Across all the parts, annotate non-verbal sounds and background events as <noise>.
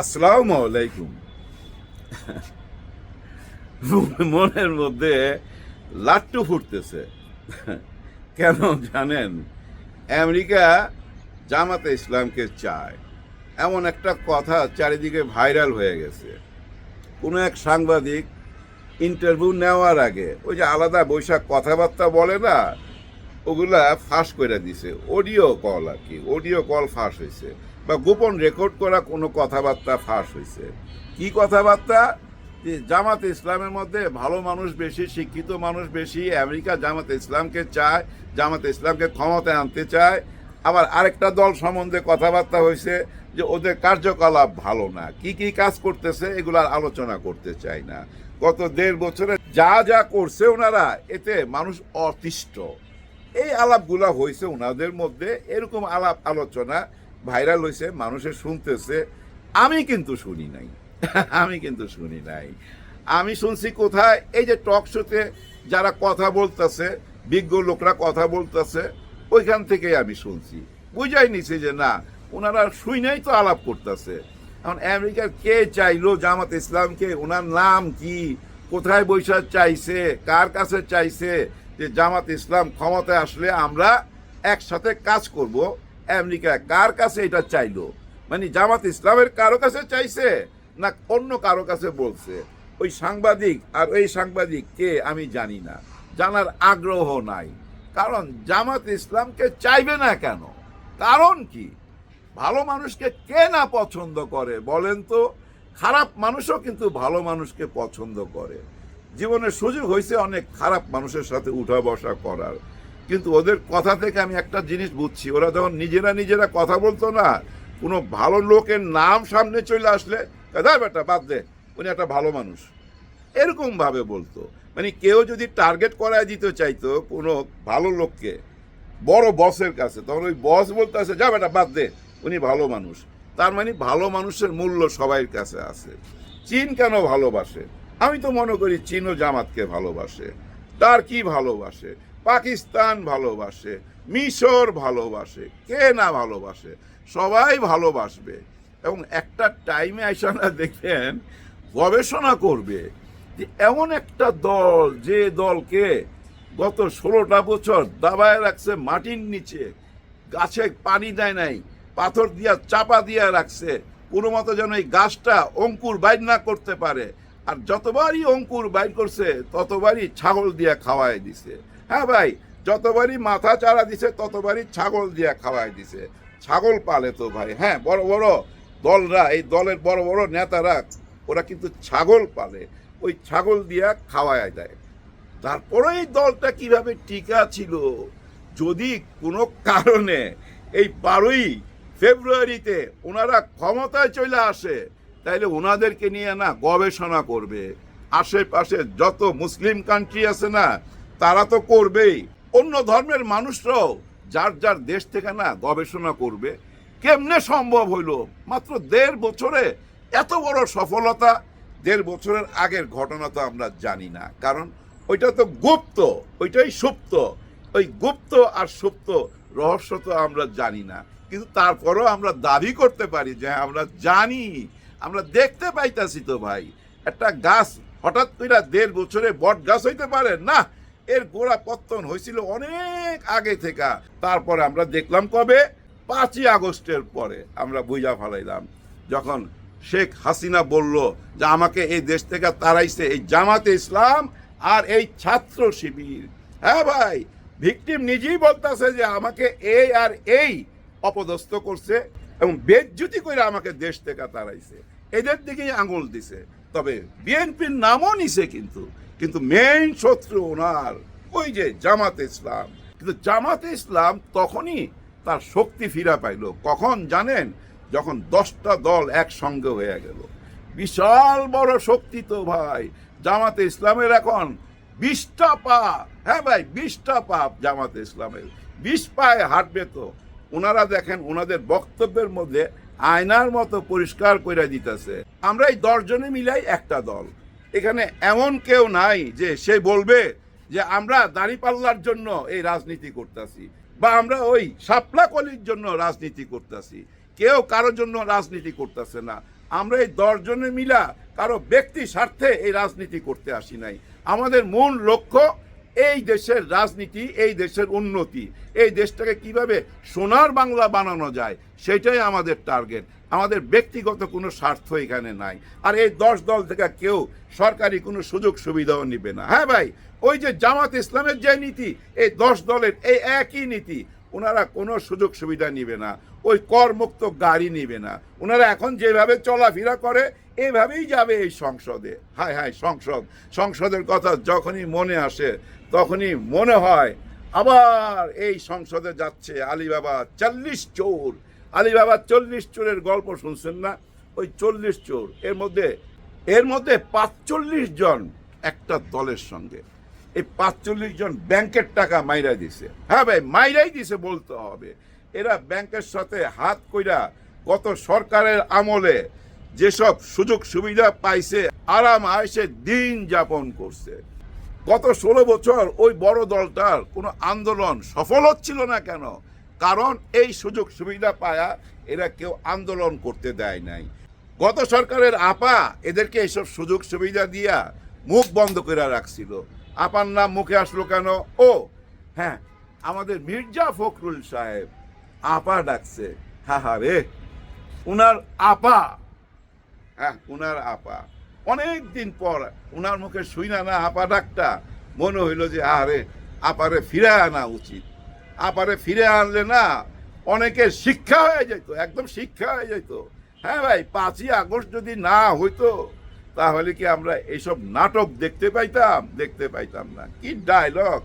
আসসালামু আলাইকুম। <laughs> মনের মধ্যে লাট্টু ফুটতেছে। কেন জানেন? আমেরিকা জামাতে ইসলামকে চায়। এমন একটা কথা চারিদিকে ভাইরাল হয়ে গেছে। কোনো এক সাংবাদিক ইন্টারভিউ নেওয়ার আগে ওই যে আলাদা বৈশাখ কথাবার্তা বলে না, ওগুলা ফাঁস করে দিছে। অডিও কল আর কি, অডিও কল ফাঁস হয়েছে। বা গোপন রেকর্ড করা কোনো কথাবার্তা ফাঁস হয়েছে। কি কথাবার্তা? যে জামাত ইসলামের মধ্যে ভালো মানুষ বেশি, শিক্ষিত মানুষ বেশি, আমেরিকা জামাত ইসলামকে চায়, জামাত ইসলামকে ক্ষমতায় আনতে চায়। আবার আরেকটা দল সম্বন্ধে কথাবার্তা হয়েছে যে ওদের কার্যকলাপ ভালো না। কি কি কাজ করতেছে এগুলার আলোচনা করতে চাই না। গত দেড় বছরে যা যা করছে ওনারা, এতে মানুষ অতিষ্ঠ। এই আলাপগুলা হয়েছে ওনাদের মধ্যে। এরকম আলাপ আলোচনা ভাইরাল হয়েছে মানুষে শুনতেছে। আমি কিন্তু শুনি নাই। <laughs> আমি কিন্তু শুনি নাই। আমি শুনছি কোথায়? এই যে টক শোতে যারা কথা বলতেছে, বিজ্ঞ লোকরা কথা বলতেছে, ওইখান থেকেই আমি শুনছি। বুঝাই নিছি যে না, ওনারা শুইনাই তো আলাপ করতেছে। এখন আমেরিকার কে চাইলো, জামাত ইসলামকে, ওনার নাম কি, কোথায় বৈশাখ চাইছে, কার কাছে চাইছে, যে জামাত ইসলাম ক্ষমতায় আসলে আমরা একসাথে কাজ করব? আমেরিকা কার কাছে এটা চাইলো? মানে জামাত ইসলামের কারও কাছে চাইছে না অন্য কারও কাছে বলছে? ওই সাংবাদিক আর ওই সাংবাদিক কে আমি জানি না। জানার আগ্রহ নাই। কারণ জামাত ইসলামকে চাইবে না কেন? কারণ কি? ভালো মানুষকে কে না পছন্দ করে বলেন তো? খারাপ মানুষও কিন্তু ভালো মানুষকে পছন্দ করে। জীবনে সুযোগ হয়েছে অনেক খারাপ মানুষের সাথে উঠা বসা করার। কিন্তু ওদের কথা থেকে আমি একটা জিনিস বুঝছি। ওরা যখন নিজেরা নিজেরা কথা বলতো না, কোনো ভালো লোকের নাম সামনে চলে আসলে, দাদা বেটা বাদ দে, উনি একটা ভালো মানুষ। এরকম ভাবে বলতো। মানে কেউ যদি টার্গেট করায় দিতে চাইতো কোনো ভালো লোককে, বড় বসের কাছে, তখন ওই বস বলতে আছে যা বেটা বাদ দে, উনি ভালো মানুষ। তার মানে ভালো মানুষের মূল্য সবাই কাছে আছে। চীন কেন ভালোবাসে? আমি তো মনে করি চীনও জামাতকে ভালোবাসে। টার্কি ভালোবাসে? পাকিস্তান ভালোবাসে, মিশর ভালোবাসে, কে না ভালোবাসে, সবাই ভালোবাসবে। এবং একটা টাইমে আইসা না দেখবেন, গবেষণা করবে যে এমন একটা দল, যে দলকে গত ষোলোটা বছর দাবায় রাখছে মাটির নিচে, গাছে পানি দেয় নাই, পাথর দিয়া চাপা দিয়া রাখছে, কোনো মতো যেন এই গাছটা অঙ্কুর বাইর না করতে পারে, আর যতবারই অঙ্কুর বাইর করছে, ততবারই ছাগল দিয়া খাওয়াই দিছে। হ্যাঁ ভাই, যতবারই মাথা চারা দিছে, ততবারই ছাগল দিয়া খাওয়াই দিছে। ছাগল পালে তো ভাই হ্যাঁ বড় বড় দলরা, এই দলের বড় বড় নেতারা, ওরা কিন্তু ছাগল পালে, ওই ছাগল দিয়া খাওয়ায় দেয়। তারপরে এই দলটা কীভাবে টিকা ছিল? যদি কোনো কারণে এই বারোই ফেব্রুয়ারিতে ওনারা ক্ষমতায় চলে আসে, তাইলে ওনাদেরকে নিয়ে না গবেষণা করবে। আশেপাশে যত মুসলিম কান্ট্রি আছে না তারা তো করবেই। অন্য ধর্মের মানুষরাও যার যার দেশ থেকে না গবেষণা করবে, কেমনে সম্ভব হইল? মাত্র দেড় বছরে এত বড় সফলতা, দেড় বছরের আগের ঘটনা তো আমরা জানি না। কারণ ওইটা তো গুপ্ত, ওইটাই সুপ্ত। ওই গুপ্ত আর সুপ্ত রহস্য তো আমরা জানি না। কিন্তু তারপরেও আমরা দাবি করতে পারি যে আমরা জানি, আমরা দেখতে পাইতাছি তো ভাই। একটা গাছ হঠাৎ করে দেড় বছরে বট গাছ হইতে পারে? না এর গোড়া পত্তন হয়েছিল অনেক আগে থেকে। তারপরে আমরা দেখলাম কবে? পাঁচই আগস্টের পরে আমরা বুঝা ফেলাইলাম। যখন শেখ হাসিনা বলল যে আমাকে এই দেশ থেকে তাড়াইছে এই জামাতে ইসলাম আর এই ছাত্র শিবির। হ্যাঁ ভাই, ভিকটিম নিজেই বলতেছে যে আমাকে এই আর এই অপদস্থ করছে এবং বেজ্জুতি করে আমাকে দেশ থেকে তাড়াইছে। এদের দিকেই আঙুল দিছে। তবে বিএনপির নামও নিছে কিন্তু। কিন্তু মেইন শত্রু ওনার, ওই যে জামাতে ইসলাম। কিন্তু জামাতে ইসলাম তখনই তার শক্তি ফিরা পাইল। কখন জানেন? যখন দশটা দল একসঙ্গে হয়ে গেল। বিশাল বড় শক্তি তো ভাই, জামাতে ইসলামের এখন বিশটা পা। হ্যাঁ ভাই, বিশটা পা জামাতে ইসলামের। বিশ পায়ে হাঁটবে তো। ওনারা দেখেন, ওনাদের বক্তব্যের মধ্যে আয়নার মতো পরিষ্কার করে দিতেছে। আমরা এই দশজনে মিলাই একটা দল। এখানে এমন কেউ নাই যে সে বলবে যে আমরা দাঁড়িপাল্লার জন্য এই রাজনীতি করতেছি, বা আমরা ওই সাপলা কলির জন্য রাজনীতি করতেছি। কেউ কারোর জন্য রাজনীতি করতেছে না। আমরা এই দশজনে মিলা কারও ব্যক্তি স্বার্থে এই রাজনীতি করতে আসি নাই। আমাদের মূল লক্ষ্য এই দেশের রাজনীতি, এই দেশের উন্নতি, এই দেশটাকে কীভাবে সোনার বাংলা বানানো যায়, সেটাই আমাদের টার্গেট আমাদের ব্যক্তিগত কোনো স্বার্থ এখানে নাই। আর এই দশ দল থেকে কেউ সরকারি কোনো সুযোগ সুবিধাও নিবে না। হ্যাঁ ভাই, ওই যে জামাত ইসলামের যে নীতি, এই দশ দলের এই একই নীতি ওনারা কোনো সুযোগ সুবিধা নিবে না, ওই করমুক্ত গাড়ি নিবে না। ওনারা এখন যেভাবে চলাফেরা করে, এভাবেই যাবে এই সংসদে। হায় হায় সংসদ। সংসদের কথা যখনই মনে আসে, তখনই মনে হয়, আবার এই সংসদে যাচ্ছে আলিবাবা চল্লিশ চোর। আলিবাবা চল্লিশ চোরের গল্প শুনছেন না? ওই চল্লিশ চোর, এর মধ্যে এর মধ্যে পাঁচচল্লিশ জন একটা দলের সঙ্গে। এই পাঁচচল্লিশ জন ব্যাংকের টাকা মাইরা দিছে। হ্যাঁ ভাই, মাইরাই দিছে বলতে হবে। এরা ব্যাংকের সাথে হাত কইরা গত সরকারের আমলে যেসব সুযোগ সুবিধা পাইছে, আরাম আয়সে দিন যাপন করছে। গত ষোলো বছর ওই বড় দলটার কোনো আন্দোলন সফল হচ্ছিল না কেন? কারণ এই সুযোগ সুবিধা পায়া এরা কেউ আন্দোলন করতে দেয় নাই। গত সরকারের আপা এদেরকে এইসব সুযোগ সুবিধা দিয়া মুখ বন্ধ করে রাখছিল। আপার নাম মুখে আসলো কেন? ও হ্যাঁ আমাদের মির্জা ফখরুল সাহেব আপা ডাকছে। হা হা রে, উনার আপা। হ্যাঁ উনার আপা। অনেক দিন পর উনার মুখে শুই না না, আপা ডাকটা। মনে হইল যে, আরে, আপারে ফিরে আনা উচিত। আপারে ফিরে আনলে না, অনেকের শিক্ষা হয়ে যেত একদম শিক্ষা হয়ে যেত হ্যাঁ ভাই, পাঁচই আগস্ট যদি না হইতো তাহলে কি আমরা এইসব নাটক দেখতে পাইতাম? দেখতে পাইতাম না। কি ডায়লগ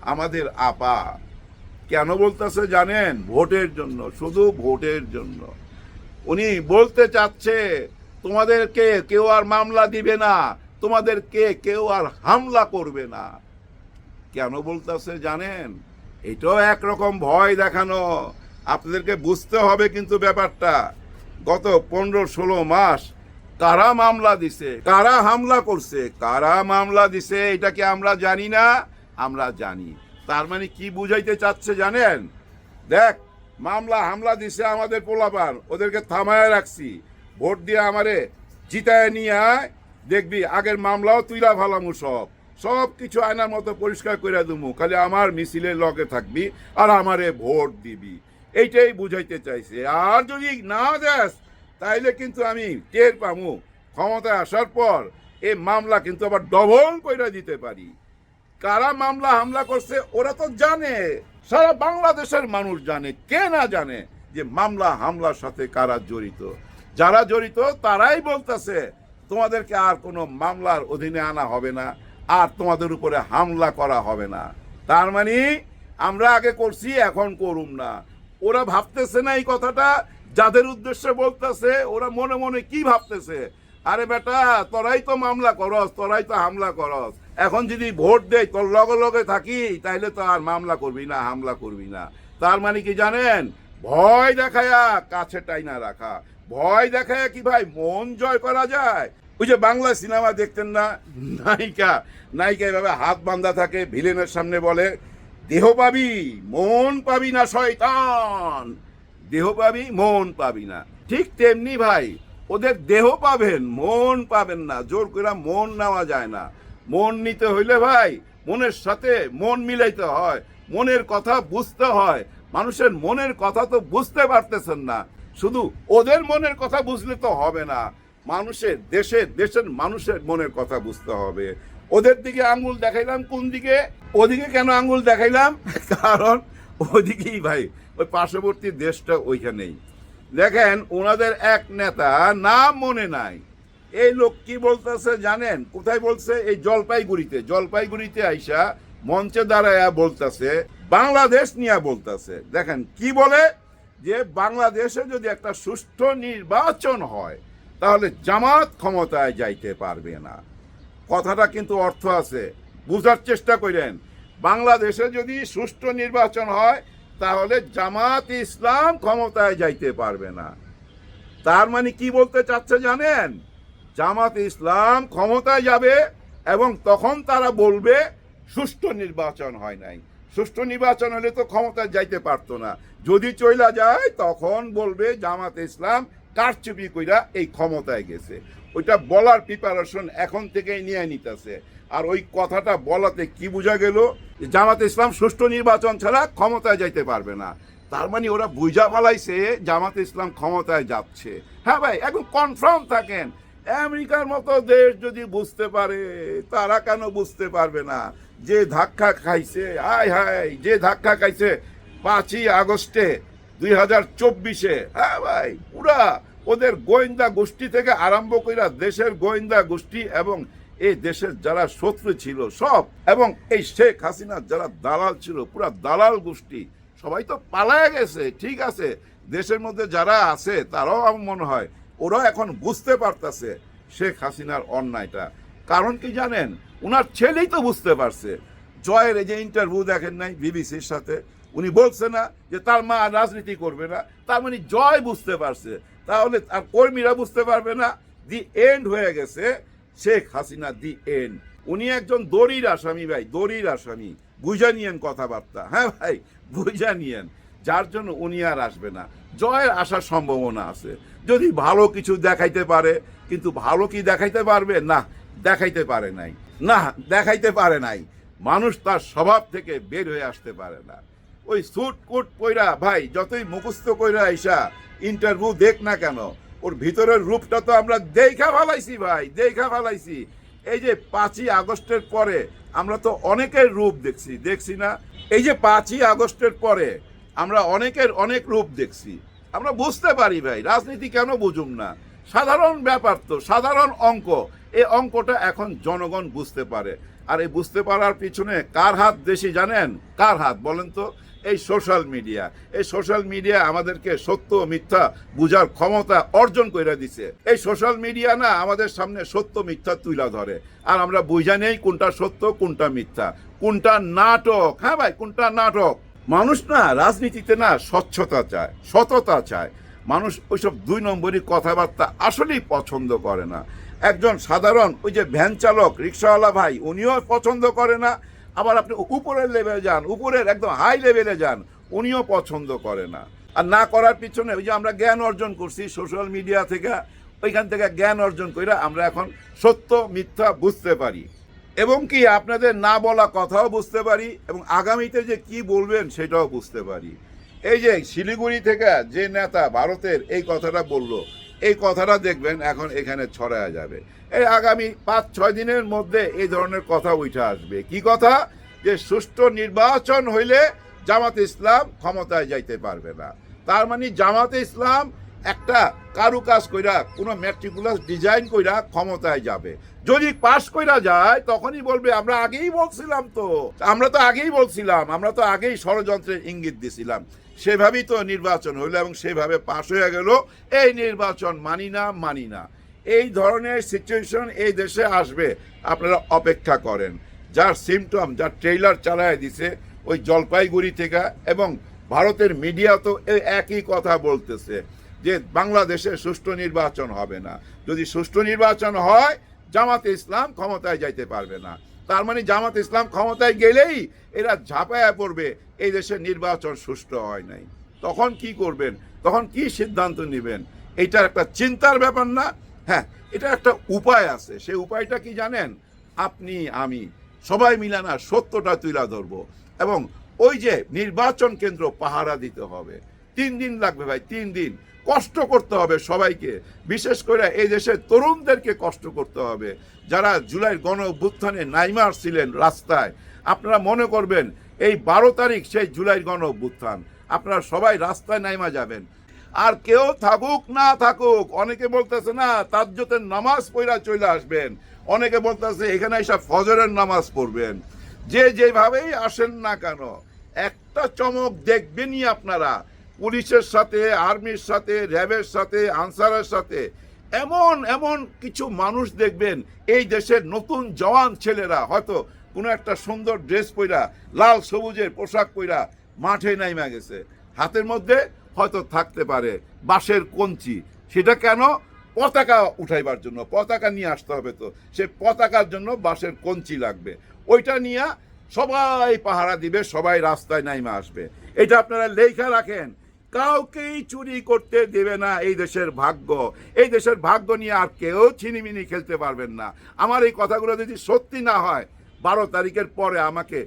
আমাদের আপা কেন বলতেছে জানেন? ভোটের জন্য, শুধু ভোটের জন্য। উনি বলতে চাচ্ছে তোমাদেরকে কেউ আর মামলা দিবে না। তোমাদেরকে কেউ আর হামলা করবে না। কেন বলতেছে জানেন? এটাও একরকম ভয় দেখানো। আপনাদেরকে বুঝতে হবে কিন্তু ব্যাপারটা। গত পনেরো ষোলো মাস কারা মামলা দিছে? কারা হামলা করছে? কারা মামলা দিছে? এটা কি আমরা জানি না? আমরা জানি। তার মানে কি বুঝাইতে চাচ্ছে জানেন? দেখ, মামলা হামলা দিছে আমাদের পোলাপান, ওদেরকে থামায় রাখছি। ভোট দিয়ে আমারে জিতায় নিয়ে আয়, দেখবি আগের মামলাও তুইলা ভালামু সব। সব কিছু আয়নার মতো পরিষ্কার করে দুমু, খালি আমার মিছিলের লগে থাকবি আর আমারে ভোট দিবি। এইটাই বুঝাইতে চাইছে। আর যদি না দেস তাইলে কিন্তু আমি টের পামু। ক্ষমতায় আসার পর এই মামলা কিন্তু আবার ডবল কইরা দিতে পারি। কারা মামলা হামলা করছে ওরা তো জানে। সারা বাংলাদেশের মানুষ জানে, কে না জানে যে মামলা হামলার সাথে কারা জড়িত। যারা জড়িত তারাই বলতেছে, তোমাদেরকে আর কোনো মামলার অধীনে আনা হবে না, আর তোমাদের উপরে হামলা করা হবে না। তার মানে আমরা আগে করছি, এখন করুম না। ওরা ভাবতেছে না এই কথাটা যাদের উদ্দেশ্যে বলতেছে, ওরা মনে মনে কি ভাবতেছে? আরে বেটা, তোরাই তো মামলা করস, তোরাই তো হামলা করস। এখন যদি ভোট দেয় তোর লগে লগে থাকি, তাইলে তো আর মামলা করবি না, হামলা করবি না। তার মানে কি জানেন? ভয় দেখায়া কাছে টাইনা রাখা। ভয় দেখায়া কি ভাই, মন জয় করা যায়? ওই যে বাংলা সিনেমা দেখতেন না, নায়িকা নায়িকা এভাবে হাত বান্ধা থাকে, ভিলেনের সামনে বলে, দেহ পাবি, মন পাবি না, শয়তান। দেহ পাবি, মন পাবি না। ঠিক তেমনি ভাই, ওদের দেহ পাবেন, মন পাবেন না। জোর করে মন নেওয়া যায় না। মন নিতে হইলে ভাই, মনের সাথে মন মিলাইতে হয়। মনের কথা বুঝতে হয়। মানুষের মনের কথা তো বুঝতে পারতেছেন না। শুধু ওদের মনের কথা বুঝলে তো হবে না। মানুষের দেশের দেশের মানুষের মনের কথা বুঝতে হবে। ওদের দিকে আঙ্গুল দেখাইলাম কোন দিকে? ওদিকে কেন আঙ্গুল দেখাইলাম? কারণ ওদিকেই ভাই ওই পার্শ্ববর্তী দেশটা ওইখানেই। দেখেন, ওনাদের এক নেতা নাম মনে নাই। এই লোক কি বলতেছে জানেন? কোথায় বলছে? এই জলপাইগুড়িতে। জলপাইগুড়িতে আইসা মঞ্চে দাঁড়ায়া বলতেছে, বাংলাদেশ নিয়ে বলতেছে। দেখেন, কি বলে? যে বাংলাদেশে যদি একটা সুষ্ঠু নির্বাচন হয়, তাহলে জামাত ক্ষমতায় যাইতে পারবে না। কথাটা কিন্তু অর্থ আছে। বুঝার চেষ্টা করেন। বাংলাদেশে যদি সুষ্ঠু নির্বাচন হয় তাহলে জামাত ইসলাম ক্ষমতায় যাইতে পারবে না। তার মানে কি বলতে চাচ্ছে জানেন? জামাত ইসলাম ক্ষমতায় যাবে এবং তখন তারা বলবে, সুষ্ঠু নির্বাচন হয় নাই। সুষ্ঠু নির্বাচন হলে তো ক্ষমতায় যাইতে পারতো না। যদি চইলা যায়, তখন বলবে জামাত ইসলাম কারচুপি কইরা এই ক্ষমতায় গেছে। ওইটা বলার প্রিপারেশন এখন থেকেই নিয়ে নিতেছে। আর ওই কথাটা বলাতে কি বোঝা গেল? জামাত ইসলাম সুষ্ঠু নির্বাচন ছাড়া ক্ষমতায় যাইতে পারবে না। তার মানে ওরা বুঝা ফেলাইছে জামাত ইসলাম ক্ষমতায় যাচ্ছে। হ্যাঁ ভাই, এখন কনফার্ম থাকেন। আমেরিকার মতো দেশ যদি বুঝতে পারে, তারা কেন বুঝতে পারবে না? যে ধাক্কা খাইছে, হায় হায়, যে ধাক্কা খাইছে পাঁচই আগস্টে দুই হাজার চব্বিশে। হ্যাঁ ভাই, পুরা ওদের গোয়েন্দা গোষ্ঠী থেকে আরম্ভ কইরা দেশের গোয়েন্দা গোষ্ঠী এবং এই দেশের যারা শত্রু ছিল সব, এবং এই শেখ হাসিনার যারা দালাল ছিল, পুরা দালাল গোষ্ঠী, সবাই তো পালায় গেছে, ঠিক আছে। দেশের মধ্যে যারা আছে, তারাও আমার মনে হয়, ওরাও এখন বুঝতে পারতাছে শেখ হাসিনার অন্যায়টা। কারণ কি জানেন ওনার ছেলেই তো বুঝতে পারছে। জয়ের এই যে ইন্টারভিউ দেখেন নাই বিবিসির সাথে, উনি বলছে না যে তার মা রাজনীতি করবে না, তার মানে জয় বুঝতে পারছে। তাহলে আর কর্মীরা বুঝতে পারবে না, দি এন্ড হয়ে গেছে শেখ হাসিনা দি এন উনি একজন দড়ির আসামি ভাই, দড়ির আসামি। বুঝা নিয়েন কথাবার্তা। হ্যাঁ ভাই বুঝা নিয়েন যার জন্য উনি আর আসবে না। জয়ের আসার সম্ভাবনা আছে। যদি ভালো কিছু দেখাইতে পারে, কিন্তু ভালো কি দেখাইতে পারবে? না, দেখাইতে পারে নাই। না, দেখাইতে পারে নাই। মানুষ তার স্বভাব থেকে বের হয়ে আসতে পারে না। ওই সুট কুট কইরা, ভাই, যতই মুখস্থ কইরা আইসা ইন্টারভিউ দেখ না কেন ওর ভিতরের রূপটা তো আমরা দেখা ফালাইছি ভাই, দেখা ফালাইছি এই যে পাঁচই আগস্টের পরে আমরা তো অনেকের রূপ দেখছি দেখছি না? এই যে পাঁচই আগস্টের পরে আমরা অনেকের অনেক রূপ দেখছি। আমরা বুঝতে পারি ভাই, রাজনীতি কেন বুঝুম না? সাধারণ ব্যাপার তো, সাধারণ অঙ্ক। এই অঙ্কটা এখন জনগণ বুঝতে পারে। আর এই বুঝতে পারার পিছনে কার হাত বেশি জানেন? কার হাত বলেন তো? এই সোশ্যাল মিডিয়া এই সোশ্যাল মিডিয়া আমাদেরকে সত্য মিথ্যা বুঝার ক্ষমতা অর্জন করে দিছে। এই সোশ্যাল মিডিয়া না আমাদের সামনে সত্য মিথ্যা তুলা ধরে। আর আমরা বুঝা নেই কোনটা সত্য, কোনটা মিথ্যা। কোনটা নাটক হ্যাঁ ভাই, কোনটা নাটক? মানুষ না রাজনীতিতে না স্বচ্ছতা চায়, সততা চায়। মানুষ ওইসব দুই নম্বরই কথাবার্তা আসলেই পছন্দ করে না। একজন সাধারণ ওই যে ভ্যান চালক, রিক্সাওয়ালা ভাই, উনিও পছন্দ করে না। আবার আপনি উপরের লেভেলে যান, উপরের একদম হাই লেভেলে যান, উনিও পছন্দ করে না। আর না করার পিছনে ওই যে আমরা জ্ঞান অর্জন করছি সোশ্যাল মিডিয়া থেকে, ওইখান থেকে জ্ঞান অর্জন করে আমরা এখন সত্য, মিথ্যা বুঝতে পারি। এবং কি আপনাদের না বলা কথাও বুঝতে পারি এবং আগামীতে যে কি বলবেন সেটাও বুঝতে পারি। এই যে শিলিগুড়ি থেকে যে নেতা ভারতের এই কথাটা বলল এই কথাটা দেখবেন এখন এখানে ছড়ায়া যাবে। এই আগামী পাঁচ, ছয় দিনের মধ্যে এই ধরনের কথা উঠে আসবে। কি কথা? যে সুষ্ঠু নির্বাচন হইলে জামাত ইসলাম ক্ষমতায় যাইতে পারবে না। তার মানে জামাতে ইসলাম একটা কারুকাজ কইরা, কোনো ম্যাট্রিকুলাস ডিজাইন কইরা ক্ষমতায় যাবে। যদি পাশ কইরা যায়, তখনই বলবে, আমরা আগেই বলছিলাম তো। আমরা তো আগেই বলছিলাম, আমরা তো আগেই ষড়যন্ত্রের ইঙ্গিত দিছিলাম। সেভাবেই তো নির্বাচন হইল এবং সেভাবে পাশ হয়ে গেল। এই নির্বাচন মানি না মানি না। এই ধরনের সিচুয়েশন এই দেশে আসবে, আপনারা অপেক্ষা করেন। যার সিমটম যার ট্রেইলার চালায় দিছে, ওই জলপাইগুড়ি থেকে, এবং ভারতের মিডিয়া তো একই কথা বলতেছে। যে বাংলাদেশে সুষ্ঠু নির্বাচন হবে না। যদি সুষ্ঠু নির্বাচন হয়, জামাতে ইসলাম ক্ষমতায় যাইতে পারবে না। তার মানে জামাত ইসলাম ক্ষমতায় গেলেই এরা ঝাঁপায়া পড়বে, এই দেশের নির্বাচন সুষ্ঠু হয় নাই। তখন কি করবেন? তখন কি সিদ্ধান্ত নেবেন? এটা একটা চিন্তার ব্যাপার না। হ্যাঁ এটা একটা উপায় আছে। সেই উপায়টা কি জানেন? আপনি, আমি সবাই মিলে না সত্যটা তুলে ধরবো এবং ওই যে নির্বাচন কেন্দ্র পাহারা দিতে হবে। তিন দিন লাগবে ভাই, তিন দিন। কষ্ট করতে হবে সবাইকে। বিশেষ করে এই দেশের তরুণদেরকে কষ্ট করতে হবে। যারা জুলাই গণ অভ্যুত্থানে নাইমার ছিলেন রাস্তায়, আপনারা মনে করবেন এই বারো তারিখ সেই জুলাই গণ অভ্যুত্থান। আপনারা সবাই রাস্তায় নাইমা যাবেন। আর কেউ থাকুক না থাকুক, অনেকে বলতেছে, না, তাজ্জতের নামাজ পড়া চলে আসবেন। অনেকে বলতেছে, এখানে এসব ফজরের নামাজ পড়বেন। যে যেভাবেই আসেন না কেন, একটা চমক দেখবেনই আপনারা। পুলিশের সাথে, আর্মির সাথে, র্যাবের সাথে, আনসারের সাথে, এমন এমন কিছু মানুষ দেখবেন, এই দেশের নতুন জওয়ান ছেলেরা, হয়তো কোনো একটা সুন্দর ড্রেস পইরা, লাল সবুজের পোশাক পইরা মাঠে নাইমা গেছে। হাতের মধ্যে হয়তো থাকতে পারে বাঁশের কঞ্চি। সেটা কেন? পতাকা উঠাইবার জন্য, পতাকা নিয়ে আসতে হবে তো। সে পতাকার জন্য বাঁশের কঞ্চি লাগবে। ওইটা নিয়ে সবাই পাহারা দিবে, সবাই রাস্তায় নাইমা আসবে। এটা আপনারা লেখা রাখেন। কাউকেই চুরি করতে দেবে না এই দেশের ভাগ্য। এই দেশের ভাগ্য নিয়ে আর কেউ ছিনিমিনি খেলতে পারবেন না। আমার এই কথাগুলো যদি সত্যি না হয়, বারো তারিখের পরে আমাকে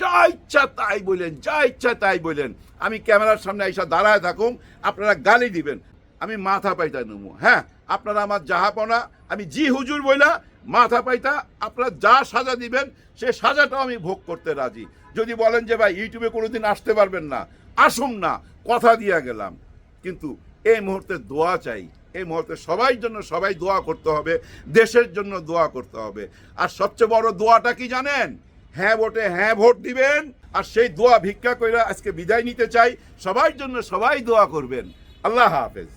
যা ইচ্ছা তাই বলেন, যা ইচ্ছা তাই বলেন। আমি ক্যামেরার সামনে এসে দাঁড়ায় থাকুন, আপনারা গালি দিবেন। আমি মাথা পাইতা নেব হ্যাঁ? আপনারা আমার যাহাপনা, আমি জি হুজুর বইলা, মাথা পাইতা, আপনারা যা সাজা দিবেন, সে সাজাটাও আমি ভোগ করতে রাজি। যদি বলেন যে ভাই, ইউটিউবে কোনোদিন আসতে পারবেন না আসুন না, কথা দিয়া গেলাম। কিন্তু এই মুহূর্তে দোয়া চাই। এই মুহূর্তে সবাই জন্য সবাই দোয়া করতে হবে, দেশের জন্য দোয়া করতে হবে। আর সবচেয়ে বড় দোয়াটা কি জানেন? হ্যাঁ ভোটে হ্যাঁ ভোট দিবেন, আর সেই দোয়া ভিক্ষা করে আজকে বিদায় নিতে চাই। সবার জন্য সবাই দোয়া করবেন। আল্লাহ হাফেজ।